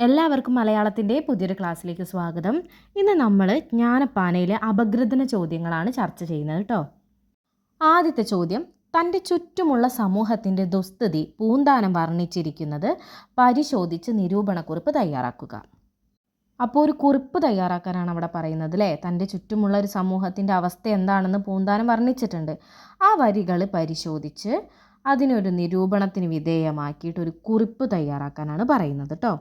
എല്ലാവർക്കും മലയാളത്തിന്റെ പുതിയൊരു ക്ലാസ്സിലേക്ക് സ്വാഗതം. ഇന്ന് നമ്മൾ ജ്ഞാനപ്പാനയിലെ അപഗ്രഥന ചോദ്യങ്ങളാണ് ചർച്ച ചെയ്യുന്നത് കേട്ടോ ആദ്യത്തെ ചോദ്യം തന്റെ ചുറ്റുമുള്ള സമൂഹത്തിന്റെ ദുസ്ഥിതി പൂന്താനം വർണിച്ചിരിക്കുന്നത് പരിശോധിച്ച് നിരൂപണക്കുറിപ്പ് തയ്യാറാക്കുക. അപ്പോൾ ഒരു കുറിപ്പ് തയ്യാറാക്കാനാണ് അവിടെ പറയുന്നത് അല്ലേ തന്റെ ചുറ്റുമുള്ള ഒരു സമൂഹത്തിന്റെ അവസ്ഥ എന്താണെന്ന് പൂന്താനം വർണിച്ചിട്ടുണ്ട്. ആ വരികൾ പരിശോധിച്ച് അതിനൊരു നിരൂപണത്തിന് വിധേയമാക്കിയിട്ട് ഒരു കുറിപ്പ് തയ്യാറാക്കാനാണ് പറയുന്നത് കേട്ടോ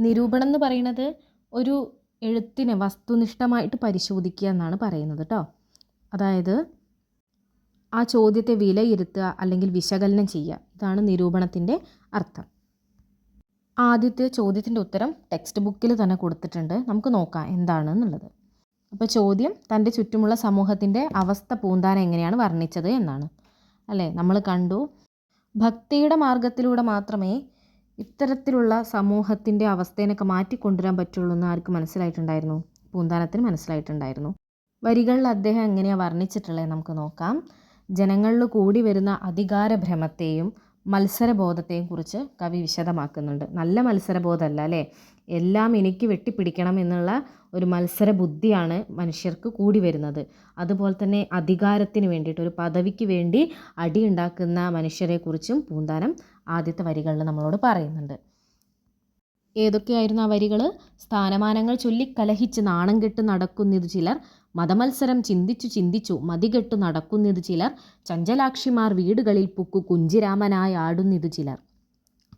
നിരൂപണം എന്ന് പറയുന്നത് ഒരു എഴുത്തിനെ വസ്തുനിഷ്ഠമായിട്ട് പരിശോധിക്കുക എന്നാണ് പറയുന്നത് കേട്ടോ അതായത് ആ ചോദ്യത്തെ വിലയിരുത്തുക അല്ലെങ്കിൽ വിശകലനം ചെയ്യുക. ഇതാണ് നിരൂപണത്തിന്റെ അർത്ഥം. ആദ്യത്തെ ചോദ്യത്തിന്റെ ഉത്തരം ടെക്സ്റ്റ് ബുക്കിൽ തന്നെ കൊടുത്തിട്ടുണ്ട്. നമുക്ക് നോക്കാം എന്താണെന്നുള്ളത് അപ്പോൾ ചോദ്യം തന്റെ ചുറ്റുമുള്ള സമൂഹത്തിന്റെ അവസ്ഥ പൂന്താനം എങ്ങനെയാണ് വർണിച്ചത് എന്നാണ്. അല്ലേ? നമ്മൾ കണ്ടു. ഭക്തിയുടെ മാർഗത്തിലൂടെ മാത്രമേ ഇത്തരത്തിലുള്ള സമൂഹത്തിന്റെ അവസ്ഥേനൊക്കെ മാറ്റിക്കൊണ്ടുവരാൻ പറ്റുള്ളൂ എന്ന് ആർക്ക് മനസ്സിലായിട്ടുണ്ടായിരുന്നു? പൂന്താനത്തിന് മനസ്സിലായിട്ടുണ്ടായിരുന്നു. വരികളിൽ അദ്ദേഹം എങ്ങനെയാണ് വർണിച്ചിട്ടുള്ളത് നമുക്ക് നോക്കാം. ജനങ്ങളിൽ കൂടി വരുന്ന അധികാരഭ്രമത്തെയും മത്സരബോധത്തെയും കുറിച്ച് കവി വിശദമാക്കുന്നുണ്ട്. നല്ല മത്സരബോധമല്ല അല്ലേ? എല്ലാം എനിക്ക് വെട്ടിപ്പിടിക്കണം എന്നുള്ള ഒരു മത്സര ബുദ്ധിയാണ് മനുഷ്യർക്ക് കൂടി വരുന്നത്. അതുപോലെ തന്നെ അധികാരത്തിന് വേണ്ടിയിട്ട് ഒരു പദവിക്ക് വേണ്ടി അടിയുണ്ടാക്കുന്ന മനുഷ്യരെക്കുറിച്ചും പൂന്താനം ആദ്യത്തെ വരികളിൽ നമ്മളോട് പറയുന്നുണ്ട്. ഏതൊക്കെയായിരുന്നു ആ വരികൾ സ്ഥാനമാനങ്ങൾ ചൊല്ലി കലഹിച്ച് നാണം കെട്ട് നടക്കുന്നത് ചിലർ മതമത്സരം ചിന്തിച്ചു ചിന്തിച്ചു മതികെട്ടു നടക്കുന്നത് ചിലർ ചഞ്ചലാക്ഷിമാർ വീടുകളിൽ പുക്കു കുഞ്ചിരാമനായി ആടുന്നത് ചിലർ.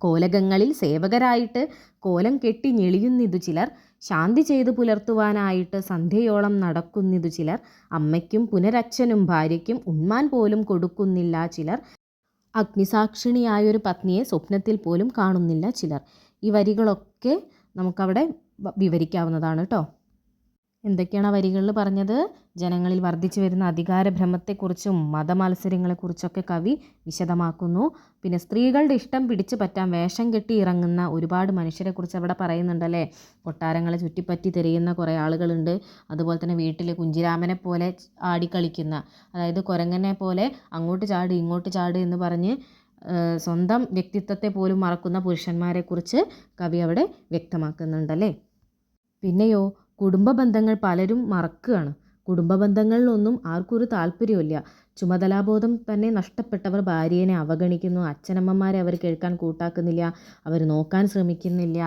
കോലകങ്ങളിൽ സേവകരായിട്ട് കോലം കെട്ടി ഞെളിയുന്നിതു ചിലർ ശാന്തി ചെയ്തു പുലർത്തുവാനായിട്ട് സന്ധ്യയോളം നടക്കുന്നിതു ചിലർ അമ്മയ്ക്കും പുനരച്ഛനും ഭാര്യയ്ക്കും ഉണ്മാൻ പോലും കൊടുക്കുന്നില്ല ചിലർ അഗ്നിസാക്ഷിണിയായൊരു പത്നിയെ സ്വപ്നത്തിൽ പോലും കാണുന്നില്ല ചിലർ. ഈ വരികളൊക്കെ നമുക്കവിടെ വിവരിക്കാവുന്നതാണ് കേട്ടോ എന്തൊക്കെയാണ് ആ വരികളിൽ പറഞ്ഞത്? ജനങ്ങളിൽ വർദ്ധിച്ചു വരുന്ന അധികാര ഭ്രമത്തെക്കുറിച്ചും മതമത്സരങ്ങളെക്കുറിച്ചൊക്കെ കവി വിശദമാക്കുന്നു. പിന്നെ സ്ത്രീകളുടെ ഇഷ്ടം പിടിച്ചു പറ്റാൻ വേഷം കെട്ടി ഇറങ്ങുന്ന ഒരുപാട് മനുഷ്യരെക്കുറിച്ച് അവിടെ പറയുന്നുണ്ടല്ലേ? കൊട്ടാരങ്ങളെ ചുറ്റിപ്പറ്റി തിരയുന്ന കുറേ ആളുകളുണ്ട്. അതുപോലെ തന്നെ വീട്ടിൽ കുഞ്ചിരാമനെ പോലെ ആടിക്കളിക്കുന്ന അതായത് കുരങ്ങനെ പോലെ അങ്ങോട്ട് ചാട് ഇങ്ങോട്ട് ചാട് എന്ന് പറഞ്ഞ് സ്വന്തം വ്യക്തിത്വത്തെ പോലും മറക്കുന്ന പുരുഷന്മാരെക്കുറിച്ച് കവി അവിടെ വ്യക്തമാക്കുന്നുണ്ടല്ലേ? പിന്നെയോ കുടുംബ ബന്ധങ്ങൾ പലരും മറക്കുകയാണ്. കുടുംബ ബന്ധങ്ങളിലൊന്നും ആർക്കും ഒരു താല്പര്യമില്ല ചുമതലാബോധം തന്നെ നഷ്ടപ്പെട്ടവർ ഭാര്യേനെ അവഗണിക്കുന്നു. അച്ഛനമ്മമാരെ അവർ കേൾക്കാൻ കൂട്ടാക്കുന്നില്ല. അവർ നോക്കാൻ ശ്രമിക്കുന്നില്ല.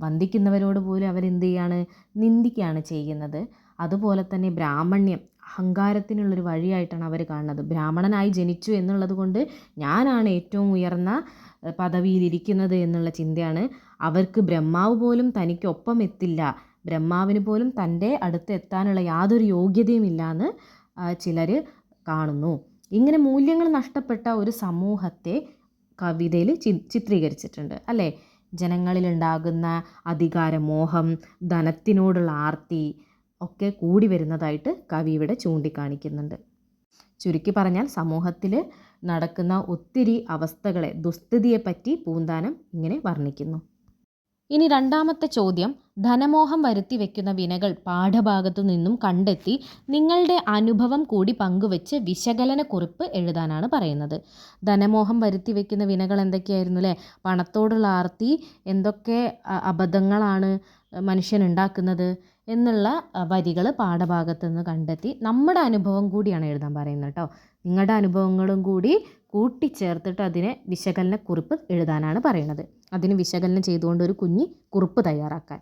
വന്ദിക്കുന്നവരോട് പോലും അവരെന്ത് ചെയ്യാണ്? നിന്ദിക്കുകയാണ് ചെയ്യുന്നത്. അതുപോലെ തന്നെ ബ്രാഹ്മണ്യം അഹങ്കാരത്തിനുള്ളൊരു വഴിയായിട്ടാണ് അവർ കാണുന്നത്. ബ്രാഹ്മണനായി ജനിച്ചു എന്നുള്ളത് കൊണ്ട് ഞാനാണ് ഏറ്റവും ഉയർന്ന പദവിയിലിരിക്കുന്നത് എന്നുള്ള ചിന്തയാണ്. അവർക്ക് ബ്രഹ്മാവ് പോലും തനിക്കൊപ്പം എത്തില്ല. ബ്രഹ്മാവിന് പോലും തന്റെ അടുത്ത് എത്താനുള്ള യാതൊരു യോഗ്യതയും എന്ന് ചിലർ കാണുന്നു. ഇങ്ങനെ മൂല്യങ്ങൾ നഷ്ടപ്പെട്ട ഒരു സമൂഹത്തെ കവിതയിൽ ചി ചിത്രീകരിച്ചിട്ടുണ്ട്. അല്ലേ? ജനങ്ങളിലുണ്ടാകുന്ന അധികാരമോഹം ധനത്തിനോടുള്ള ആർത്തി ഒക്കെ കൂടി വരുന്നതായിട്ട് കവി ഇവിടെ ചൂണ്ടിക്കാണിക്കുന്നുണ്ട്. ചുരുക്കി പറഞ്ഞാൽ സമൂഹത്തിൽ നടക്കുന്ന ഒത്തിരി അവസ്ഥകളെ ദുസ്ഥിതിയെപ്പറ്റി പൂന്താനം ഇങ്ങനെ വർണിക്കുന്നു. ഇനി രണ്ടാമത്തെ ചോദ്യം ധനമോഹം വരുത്തി വെക്കുന്ന വിനകൾ പാഠഭാഗത്തു നിന്നും കണ്ടെത്തി നിങ്ങളുടെ അനുഭവം കൂടി പങ്കുവെച്ച് വിശകലന കുറിപ്പ് എഴുതാനാണ് പറയുന്നത്. ധനമോഹം വരുത്തി വെക്കുന്ന വിനകൾ എന്തൊക്കെയായിരുന്നു അല്ലേ? പണത്തോടുള്ള ആർത്തി എന്തൊക്കെ അബദ്ധങ്ങളാണ് മനുഷ്യൻ ഉണ്ടാക്കുന്നത് എന്നുള്ള വരികൾ പാഠഭാഗത്തു നിന്ന് കണ്ടെത്തി നമ്മുടെ അനുഭവം കൂടിയാണ് എഴുതാൻ പറയുന്നത് കേട്ടോ. നിങ്ങളുടെ അനുഭവങ്ങളും കൂടി കൂട്ടിച്ചേർത്തിട്ട് അതിനെ വിശകലന കുറിപ്പ് എഴുതാനാണ് പറയുന്നത്. അതിന് വിശകലനം ചെയ്തുകൊണ്ട് ഒരു കുഞ്ഞി കുറിപ്പ് തയ്യാറാക്കാൻ.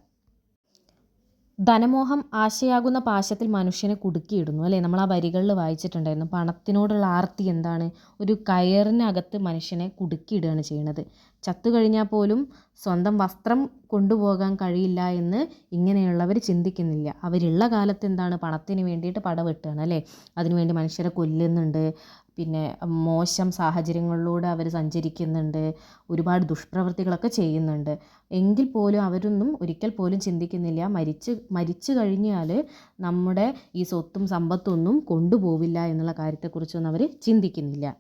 ധനമോഹം ആശയാകുന്ന പാശത്തിൽ മനുഷ്യനെ കുടുക്കിയിടുന്നു അല്ലേ? നമ്മൾ ആ വരികളിൽ വായിച്ചിട്ടുണ്ടായിരുന്നു പണത്തിനോടുള്ള ആർത്തി എന്താണ്? ഒരു കയറിനകത്ത് മനുഷ്യനെ കുടുക്കിയിടുകയാണ് ചെയ്യുന്നത്. ചത്തു കഴിഞ്ഞാൽ പോലും സ്വന്തം വസ്ത്രം കൊണ്ടുപോകാൻ കഴിയില്ല എന്ന് ഇങ്ങനെയുള്ളവർ ചിന്തിക്കുന്നില്ല. അവരുള്ള കാലത്ത് എന്താണ്? പണത്തിന് വേണ്ടിയിട്ട് പടവെട്ടുകയാണ് അല്ലേ? അതിനുവേണ്ടി മനുഷ്യരെ കൊല്ലുന്നുണ്ട്. പിന്നെ മോശം സാഹചര്യങ്ങളിലൂടെ അവർ സഞ്ചരിക്കുന്നുണ്ട്. ഒരുപാട് ദുഷ്പ്രവൃത്തികളൊക്കെ ചെയ്യുന്നുണ്ട്. എങ്കിൽ പോലും അവരൊന്നും ഒരിക്കൽ പോലും ചിന്തിക്കുന്നില്ല. മരിച്ച് മരിച്ചു കഴിഞ്ഞാൽ നമ്മുടെ ഈ സ്വത്തും സമ്പത്തൊന്നും കൊണ്ടുപോവില്ല എന്നുള്ള കാര്യത്തെക്കുറിച്ചൊന്നും അവർ ചിന്തിക്കുന്നില്ല.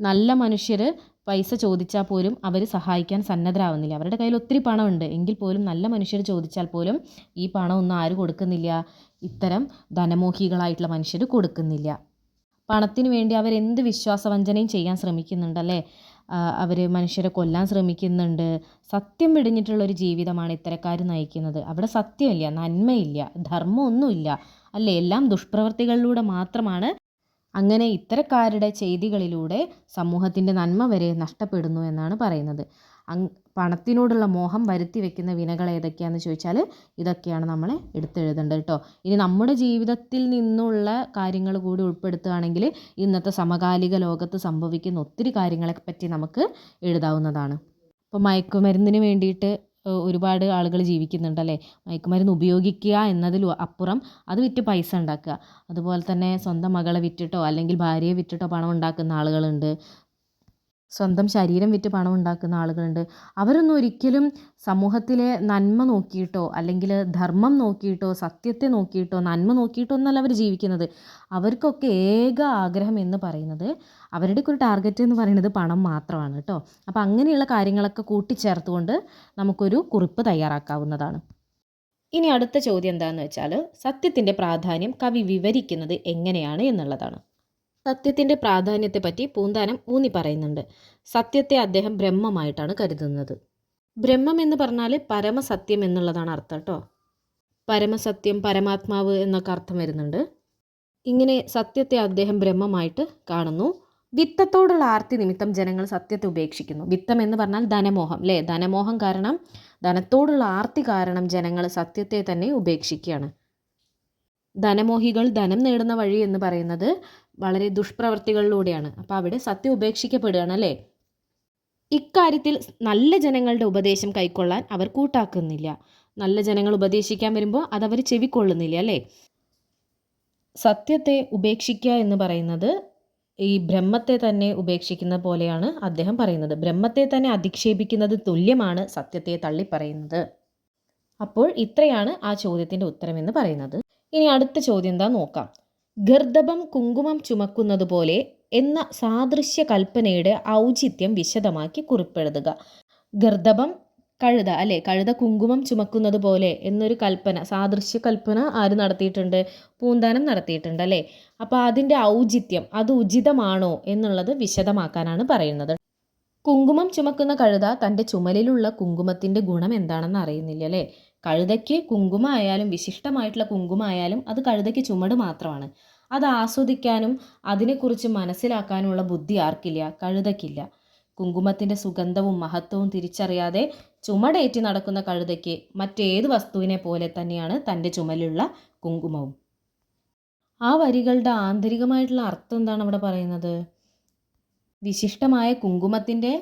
നല്ല മനുഷ്യർ പൈസ ചോദിച്ചാൽ പോലും അവർ സഹായിക്കാൻ സന്നദ്ധരാവുന്നില്ല. അവരുടെ കയ്യിൽ ഒത്തിരി പണമുണ്ട്. എങ്കിൽ പോലും നല്ല മനുഷ്യർ ചോദിച്ചാൽ പോലും ഈ പണമൊന്നും ആരും കൊടുക്കുന്നില്ല. ഇത്തരം ധനമോഹികളായിട്ടുള്ള മനുഷ്യർ കൊടുക്കുന്നില്ല. പണത്തിന് വേണ്ടി അവരെന്ത് വിശ്വാസവഞ്ചനയും ചെയ്യാൻ ശ്രമിക്കുന്നുണ്ടല്ലേ അവർ മനുഷ്യരെ കൊല്ലാൻ ശ്രമിക്കുന്നുണ്ട്. സത്യം വിടിഞ്ഞിട്ടുള്ള ഒരു ജീവിതമാണ് ഇത്തരക്കാർ നയിക്കുന്നത്. അവിടെ സത്യമില്ല നന്മയില്ല ധർമ്മമൊന്നുമില്ല. അല്ലേ? എല്ലാം ദുഷ്പ്രവർത്തികളിലൂടെ മാത്രമാണ് അങ്ങനെ ഇത്തരക്കാരുടെ ചെയ്തികളിലൂടെ സമൂഹത്തിന്റെ നന്മ വരെ നഷ്ടപ്പെടുന്നു എന്നാണ് പറയുന്നത്. പണത്തിനോടുള്ള മോഹം വരുത്തി വെക്കുന്ന വിനകൾ ഏതൊക്കെയാണെന്ന് ചോദിച്ചാൽ ഇതൊക്കെയാണ് നമ്മൾ എടുത്തെഴുതേണ്ടത് കേട്ടോ. ഇനി നമ്മുടെ ജീവിതത്തിൽ നിന്നുള്ള കാര്യങ്ങൾ കൂടി ഉൾപ്പെടുത്തുകയാണെങ്കിൽ ഇന്നത്തെ സമകാലിക ലോകത്ത് സംഭവിക്കുന്ന ഒത്തിരി കാര്യങ്ങളെ പറ്റി നമുക്ക് എഴുതാവുന്നതാണ്. ഇപ്പോൾ മയക്കുമരുന്നിന് വേണ്ടിയിട്ട് ഒരുപാട് ആളുകൾ ജീവിക്കുന്നുണ്ടല്ലേ? മയക്കുമരുന്ന് ഉപയോഗിക്കുക എന്നതിൽ അപ്പുറം അത് വിറ്റ് പൈസ ഉണ്ടാക്കുക. അതുപോലെ തന്നെ സ്വന്തം മകളെ വിറ്റിട്ടോ അല്ലെങ്കിൽ ഭാര്യയെ വിറ്റിട്ടോ പണം ഉണ്ടാക്കുന്ന ആളുകളുണ്ട്. സ്വന്തം ശരീരം വിറ്റ് പണം ഉണ്ടാക്കുന്ന ആളുകളുണ്ട്. അവരൊന്നും ഒരിക്കലും സമൂഹത്തിലെ നന്മ നോക്കിയിട്ടോ അല്ലെങ്കിൽ ധർമ്മം നോക്കിയിട്ടോ സത്യത്തെ നോക്കിയിട്ടോ നന്മ നോക്കിയിട്ടോ ഒന്നല്ല അവർ ജീവിക്കുന്നത്. അവർക്കൊക്കെ ഏക ആഗ്രഹം എന്ന് പറയുന്നത് അവരുടെയൊക്കെ ഒരു ടാർഗറ്റ് എന്ന് പറയുന്നത് പണം മാത്രമാണ് കേട്ടോ. അപ്പോൾ അങ്ങനെയുള്ള കാര്യങ്ങളൊക്കെ കൂട്ടിച്ചേർത്തുകൊണ്ട് നമുക്കൊരു കുറിപ്പ് തയ്യാറാക്കാവുന്നതാണ്. ഇനി അടുത്ത ചോദ്യം എന്താണെന്ന് വെച്ചാൽ സത്യത്തിന്റെ പ്രാധാന്യം കവി വിവരിക്കുന്നത് എങ്ങനെയാണ് എന്നുള്ളതാണ്. സത്യത്തിന്റെ പ്രാധാന്യത്തെപ്പറ്റി പൂന്താനം ഊന്നി പറയുന്നുണ്ട്. സത്യത്തെ അദ്ദേഹം ബ്രഹ്മമായിട്ടാണ് കരുതുന്നത്. ബ്രഹ്മം എന്ന് പറഞ്ഞാൽ പരമസത്യം എന്നുള്ളതാണ് അർത്ഥം കേട്ടോ പരമസത്യം പരമാത്മാവ് എന്നൊക്കെ അർത്ഥം വരുന്നുണ്ട്. ഇങ്ങനെ സത്യത്തെ അദ്ദേഹം ബ്രഹ്മമായിട്ട് കാണുന്നു. വിത്തത്തോടുള്ള ആർത്തി നിമിത്തം ജനങ്ങൾ സത്യത്തെ ഉപേക്ഷിക്കുന്നു. വിത്തം എന്ന് പറഞ്ഞാൽ ധനമോഹം അല്ലേ ധനമോഹം കാരണം ധനത്തോടുള്ള ആർത്തി കാരണം ജനങ്ങൾ സത്യത്തെ തന്നെ ഉപേക്ഷിക്കുകയാണ്. ധനമോഹികൾ ധനം നേടുന്ന വഴി എന്ന് പറയുന്നത് വളരെ ദുഷ്പ്രവർത്തികളിലൂടെയാണ്. അപ്പോൾ അവിടെ സത്യം ഉപേക്ഷിക്കപ്പെടുകയാണ് അല്ലേ? ഇക്കാര്യത്തിൽ നല്ല ജനങ്ങളുടെ ഉപദേശം കൈക്കൊള്ളാൻ അവർ കൂട്ടാക്കുന്നില്ല. നല്ല ജനങ്ങൾ ഉപദേശിക്കാൻ വരുമ്പോൾ അത് അതവർ ചെവിക്കൊള്ളുന്നില്ല അല്ലേ? സത്യത്തെ ഉപേക്ഷിക്കുക എന്ന് പറയുന്നത് ഈ ബ്രഹ്മത്തെ തന്നെ ഉപേക്ഷിക്കുന്ന പോലെയാണ് അദ്ദേഹം പറയുന്നത്. ബ്രഹ്മത്തെ തന്നെ അധിക്ഷേപിക്കുന്നത് തുല്യമാണ് സത്യത്തെ തള്ളിപ്പറയുന്നത്. അപ്പോൾ ഇത്രയാണ് ആ ചോദ്യത്തിന്റെ ഉത്തരമെന്ന് പറയുന്നത്. ഇനി അടുത്ത ചോദ്യം എന്താ നോക്കാം. ഗർദഭം കുങ്കുമം ചുമക്കുന്നതുപോലെ എന്ന സാദൃശ്യ കൽപ്പനയുടെ ഔചിത്യം വിശദമാക്കി കുറിപ്പെഴുതുക. ഗർദഭം കഴുത അല്ലെ? കഴുത കുങ്കുമം ചുമക്കുന്നത് പോലെ എന്നൊരു കൽപ്പന സാദൃശ്യ കൽപ്പന ആര് നടത്തിയിട്ടുണ്ട്? പൂന്താനം നടത്തിയിട്ടുണ്ട് അല്ലേ? അപ്പോൾ അതിന്റെ ഔചിത്യം അത് ഉചിതമാണോ എന്നുള്ളത് വിശദമാക്കാനാണ് പറയുന്നത്. കുങ്കുമം ചുമക്കുന്ന കഴുത തന്റെ ചുമലിലുള്ള കുങ്കുമത്തിന്റെ ഗുണം എന്താണെന്ന് അറിയുന്നില്ല അല്ലേ? കഴുതയ്ക്ക് കുങ്കുമം ആയാലും വിശിഷ്ടമായിട്ടുള്ള കുങ്കുമം ആയാലും അത് കഴുതയ്ക്ക് ചുമട് മാത്രമാണ്. അത് ആസ്വദിക്കാനും അതിനെക്കുറിച്ച് മനസ്സിലാക്കാനുമുള്ള ബുദ്ധി ആർക്കില്ല കഴുതയ്ക്കില്ല. കുങ്കുമത്തിന്റെ സുഗന്ധവും മഹത്വവും തിരിച്ചറിയാതെ ചുമടേറ്റി നടക്കുന്ന കഴുതയ്ക്ക് മറ്റേത് വസ്തുവിനെ പോലെ തന്നെയാണ് തന്റെ ചുമലുള്ള കുങ്കുമവും. ആ വരികളുടെ ആന്തരികമായിട്ടുള്ള അർത്ഥം എന്താണ് അവിടെ പറയുന്നത്? വിശിഷ്ടമായ കുങ്കുമത്തിന്റെ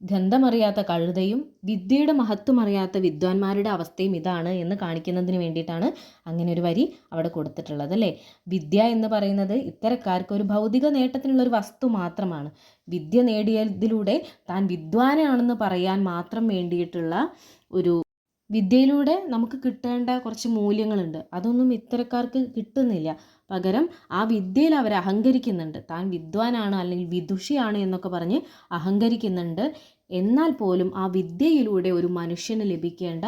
ഗന്ധമറിയാത്ത കഴുതയും വിദ്യയുടെ മഹത്വമറിയാത്ത വിദ്വാൻമാരുടെ അവസ്ഥയും ഇതാണ് എന്ന് കാണിക്കുന്നതിന് വേണ്ടിയിട്ടാണ് അങ്ങനെ ഒരു വരി അവിടെ കൊടുത്തിട്ടുള്ളത് അല്ലേ? വിദ്യ എന്ന് പറയുന്നത് ഇത്തരക്കാർക്ക് ഒരു ഭൗതിക നേട്ടത്തിനുള്ള ഒരു വസ്തു മാത്രമാണ്. വിദ്യ നേടിയതിലൂടെ താൻ വിദ്വാനാണെന്ന് പറയാൻ മാത്രം വേണ്ടിയിട്ടുള്ള ഒരു വിദ്യയിലൂടെ നമുക്ക് കിട്ടേണ്ട കുറച്ച് മൂല്യങ്ങളുണ്ട്. അതൊന്നും ഇത്തരക്കാർക്ക് കിട്ടുന്നില്ല. പകരം ആ വിദ്യയിൽ അവർ അഹങ്കരിക്കുന്നുണ്ട്. താൻ വിദ്വാനാണ് അല്ലെങ്കിൽ വിദുഷിയാണ് എന്നൊക്കെ പറഞ്ഞ് അഹങ്കരിക്കുന്നുണ്ട്. എന്നാൽ പോലും ആ വിദ്യയിലൂടെ ഒരു മനുഷ്യന് ലഭിക്കേണ്ട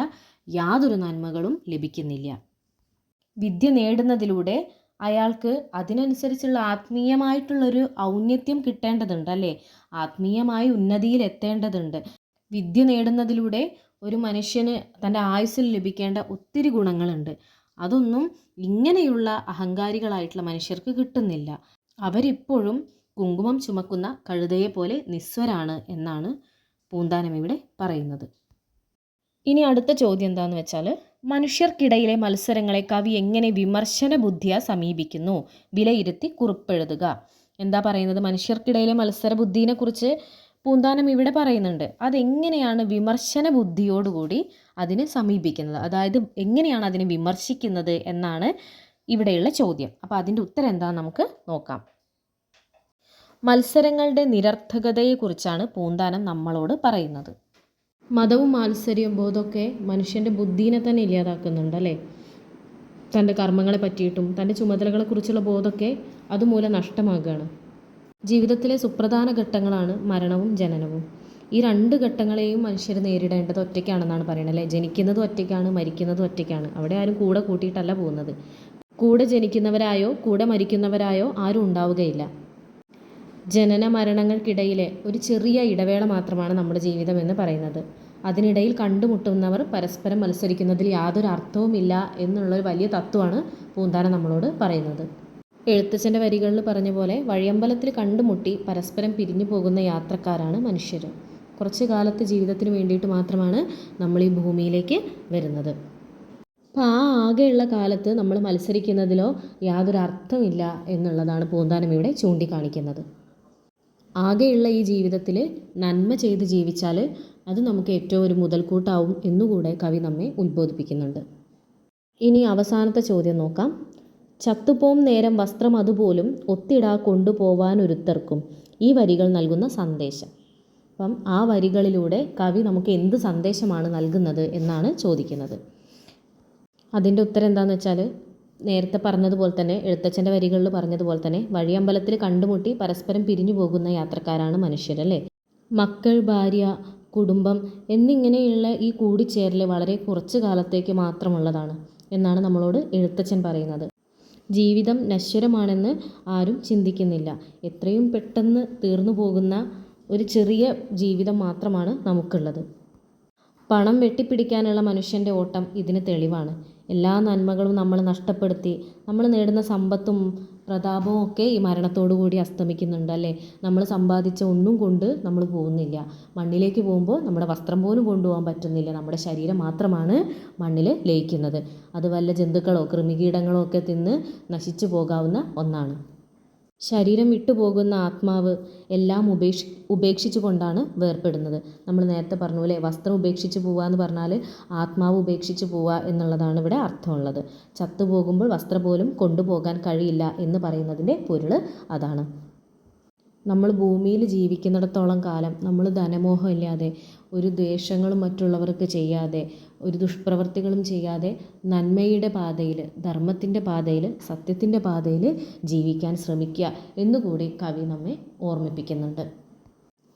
യാതൊരു നന്മകളും ലഭിക്കുന്നില്ല. വിദ്യ നേടുന്നതിലൂടെ അയാൾക്ക് അതിനനുസരിച്ചുള്ള ആത്മീയമായിട്ടുള്ളൊരു ഔന്നത്യം കിട്ടേണ്ടതുണ്ട് അല്ലേ? ആത്മീയമായി ഉന്നതിയിൽ എത്തേണ്ടതുണ്ട്. വിദ്യ നേടുന്നതിലൂടെ ഒരു മനുഷ്യന് തന്റെ ആയുസ്സിൽ ലഭിക്കേണ്ട ഒത്തിരി ഗുണങ്ങളുണ്ട്. അതൊന്നും ഇങ്ങനെയുള്ള അഹങ്കാരികളായിട്ടുള്ള മനുഷ്യർക്ക് കിട്ടുന്നില്ല. അവരിപ്പോഴും കുങ്കുമം ചുമക്കുന്ന കഴുതയെ പോലെ നിസ്വരാണ് എന്നാണ് പൂന്താനം ഇവിടെ പറയുന്നത്. ഇനി അടുത്ത ചോദ്യം എന്താണെന്ന് വെച്ചാൽ മനുഷ്യർക്കിടയിലെ മത്സരങ്ങളെ കവി എങ്ങനെ വിമർശന ബുദ്ധിയ സമീപിക്കുന്നു? വിലയിരുത്തി കുറിപ്പെഴുതുക. എന്താ പറയുന്നത്? മനുഷ്യർക്കിടയിലെ മത്സര ബുദ്ധിയെ കുറിച്ച് പൂന്താനം ഇവിടെ പറയുന്നുണ്ട്. അതെങ്ങനെയാണ് വിമർശന ബുദ്ധിയോടുകൂടി അതിനെ സമീപിക്കുന്നത്? അതായത് എങ്ങനെയാണ് അതിനെ വിമർശിക്കുന്നത് എന്നാണ് ഇവിടെയുള്ള ചോദ്യം. അപ്പോൾ അതിന്റെ ഉത്തരം എന്താണെന്ന് നമുക്ക് നോക്കാം. മത്സരങ്ങളുടെ നിരർത്ഥകതയെക്കുറിച്ചാണ് പൂന്താനം നമ്മളോട് പറയുന്നത്. മതവും മാത്സര്യവും ബോധമൊക്കെ മനുഷ്യന്റെ ബുദ്ധീനെ തന്നെ ഇല്ലാതാക്കുന്നുണ്ട് അല്ലേ? തന്റെ കർമ്മങ്ങളെ പറ്റിയിട്ടും തന്റെ ചുമതലകളെക്കുറിച്ചുള്ള ബോധമൊക്കെ അതുമൂലം നഷ്ടമാകുകയാണ്. ജീവിതത്തിലെ സുപ്രധാന ഘട്ടങ്ങളാണ് മരണവും ജനനവും. ഈ രണ്ട് ഘട്ടങ്ങളെയും മനുഷ്യർ നേരിടേണ്ടത് ഒറ്റയ്ക്കാണെന്നാണ് പറയുന്നത് അല്ലേ? ജനിക്കുന്നത് ഒറ്റയ്ക്കാണ് മരിക്കുന്നത് ഒറ്റയ്ക്കാണ്. അവിടെ ആരും കൂടെ കൂട്ടിയിട്ടല്ല പോകുന്നത്. കൂടെ ജനിക്കുന്നവരായോ കൂടെ മരിക്കുന്നവരായോ ആരും ഉണ്ടാവുകയില്ല. ജനന മരണങ്ങൾക്കിടയിലെ ഒരു ചെറിയ ഇടവേള മാത്രമാണ് നമ്മുടെ ജീവിതം എന്ന് പറയുന്നത്. അതിനിടയിൽ കണ്ടുമുട്ടുന്നവർ പരസ്പരം മത്സരിക്കുന്നതിൽ യാതൊരു അർത്ഥവുമില്ല എന്നുള്ളൊരു വലിയ തത്വമാണ് പൂന്താനം നമ്മളോട് പറയുന്നത്. എഴുത്തച്ഛന്റെ വരികളിൽ പറഞ്ഞ പോലെ വഴിയമ്പലത്തിൽ കണ്ടുമുട്ടി പരസ്പരം പിരിഞ്ഞു പോകുന്ന യാത്രക്കാരാണ് മനുഷ്യർ കുറച്ച് കാലത്തെ ജീവിതത്തിന് വേണ്ടിയിട്ട് മാത്രമാണ് നമ്മൾ ഈ ഭൂമിയിലേക്ക് വരുന്നത്. അപ്പോൾ ആ ആകെയുള്ള കാലത്ത് നമ്മൾ മത്സരിക്കുന്നതിലോ യാതൊരു അർത്ഥമില്ല എന്നുള്ളതാണ് പൂന്താനം ഇവിടെ ചൂണ്ടിക്കാണിക്കുന്നത്. ആകെയുള്ള ഈ ജീവിതത്തിൽ നന്മ ചെയ്ത് ജീവിച്ചാൽ അത് നമുക്ക് ഏറ്റവും ഒരു മുതൽക്കൂട്ടാവും എന്നുകൂടെ കവി നമ്മെ ഉത്ബോധിപ്പിക്കുന്നുണ്ട്. ഇനി അവസാനത്തെ ചോദ്യം നോക്കാം. ചത്തുപോം നേരം വസ്ത്രം അതുപോലും ഒത്തിടാ കൊണ്ടുപോവാനൊരുത്തർക്കും. ഈ വരികൾ നൽകുന്ന സന്ദേശം. അപ്പം ആ വരികളിലൂടെ കവി നമുക്ക് എന്ത് സന്ദേശമാണ് നൽകുന്നത് എന്നാണ് ചോദിക്കുന്നത്. അതിന്റെ ഉത്തരം എന്താണെന്ന് വെച്ചാൽ നേരത്തെ പറഞ്ഞതുപോലെ തന്നെ എഴുത്തച്ഛന്റെ വരികളിൽ പറഞ്ഞതുപോലെ തന്നെ വഴിയമ്പലത്തിൽ കണ്ടുമുട്ടി പരസ്പരം പിരിഞ്ഞു പോകുന്ന യാത്രക്കാരാണ് മനുഷ്യരല്ലേ? മക്കൾ ഭാര്യ കുടുംബം എന്നിങ്ങനെയുള്ള ഈ കൂടിച്ചേരൽ വളരെ കുറച്ച് കാലത്തേക്ക് മാത്രമുള്ളതാണ് എന്നാണ് നമ്മളോട് എഴുത്തച്ഛൻ പറയുന്നത്. ജീവിതം നശ്വരമാണെന്ന് ആരും ചിന്തിക്കുന്നില്ല. എത്രയും പെട്ടെന്ന് തീർന്നു പോകുന്ന ഒരു ചെറിയ ജീവിതം മാത്രമാണ് നമുക്കുള്ളത്. പണം വെട്ടിപ്പിടിക്കാനുള്ള മനുഷ്യന്റെ ഓട്ടം ഇതിന് തെളിവാണ്. എല്ലാ നന്മകളും നമ്മൾ നഷ്ടപ്പെടുത്തി നമ്മൾ നേടുന്ന സമ്പത്തും പ്രതാപവും ഒക്കെ ഈ മരണത്തോടു കൂടി അസ്തമിക്കുന്നുണ്ട് അല്ലേ? നമ്മൾ സമ്പാദിച്ച ഒന്നും കൊണ്ട് നമ്മൾ പോകുന്നില്ല. മണ്ണിലേക്ക് പോകുമ്പോൾ നമ്മുടെ വസ്ത്രം പോലും കൊണ്ടുപോകാൻ പറ്റുന്നില്ല. നമ്മുടെ ശരീരം മാത്രമാണ് മണ്ണിൽ ലയിക്കുന്നത്. അത് വല്ല ജന്തുക്കളോ കൃമികീടങ്ങളോ ഒക്കെ തിന്ന് നശിച്ചു പോകാവുന്ന ഒന്നാണ്. ശരീരം വിട്ടുപോകുന്ന ആത്മാവ് എല്ലാം ഉപേക്ഷി ഉപേക്ഷിച്ചു കൊണ്ടാണ് വേർപ്പെടുന്നത് നമ്മൾ നേരത്തെ പറഞ്ഞു പോലെ വസ്ത്രം ഉപേക്ഷിച്ച് പോവുക എന്ന് പറഞ്ഞാൽ ആത്മാവ് ഉപേക്ഷിച്ച് പോവുക എന്നുള്ളതാണ് ഇവിടെ അർത്ഥമുള്ളത്. ചത്തുപോകുമ്പോൾ വസ്ത്രം പോലും കൊണ്ടുപോകാൻ കഴിയില്ല എന്ന് പറയുന്നതിന്റെ പൊരുൾ അതാണ്. നമ്മൾ ഭൂമിയിൽ ജീവിക്കുന്നിടത്തോളം കാലം നമ്മൾ ധനമോഹം ഇല്ലാതെ ഒരു ദ്വേഷങ്ങളും മറ്റുള്ളവർക്ക് ചെയ്യാതെ ഒരു ദുഷ്പ്രവർത്തികളും ചെയ്യാതെ നന്മയുടെ പാതയിൽ ധർമ്മത്തിന്റെ പാതയിൽ സത്യത്തിന്റെ പാതയിൽ ജീവിക്കാൻ ശ്രമിക്കുക എന്നുകൂടി കവി നമ്മെ ഓർമ്മിപ്പിക്കുന്നുണ്ട്.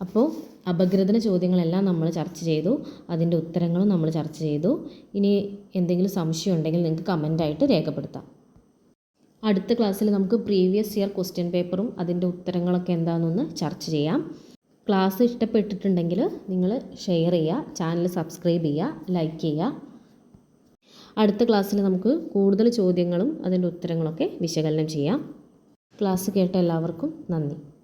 അപ്പോൾ അപഗ്രഥന ചോദ്യങ്ങളെല്ലാം നമ്മൾ ചർച്ച ചെയ്തു. അതിന്റെ ഉത്തരങ്ങളും നമ്മൾ ചർച്ച ചെയ്തു. ഇനി എന്തെങ്കിലും സംശയം ഉണ്ടെങ്കിൽ നിങ്ങൾക്ക് കമന്റായിട്ട് രേഖപ്പെടുത്താം. അടുത്ത ക്ലാസ്സിൽ നമുക്ക് പ്രീവിയസ് ഇയർ ക്വസ്റ്റ്യൻ പേപ്പറും അതിന്റെ ഉത്തരങ്ങളൊക്കെ എന്താണെന്നൊന്ന് ചർച്ച ചെയ്യാം. ക്ലാസ് ഇഷ്ടപ്പെട്ടിട്ടുണ്ടെങ്കിൽ നിങ്ങൾ ഷെയർ ചെയ്യുക ചാനൽ സബ്സ്ക്രൈബ് ചെയ്യുക ലൈക്ക് ചെയ്യുക. അടുത്ത ക്ലാസ്സിൽ നമുക്ക് കൂടുതൽ ചോദ്യങ്ങളും അതിന്റെ ഉത്തരങ്ങളൊക്കെ വിശകലനം ചെയ്യാം. ക്ലാസ് കേട്ട എല്ലാവർക്കും നന്ദി.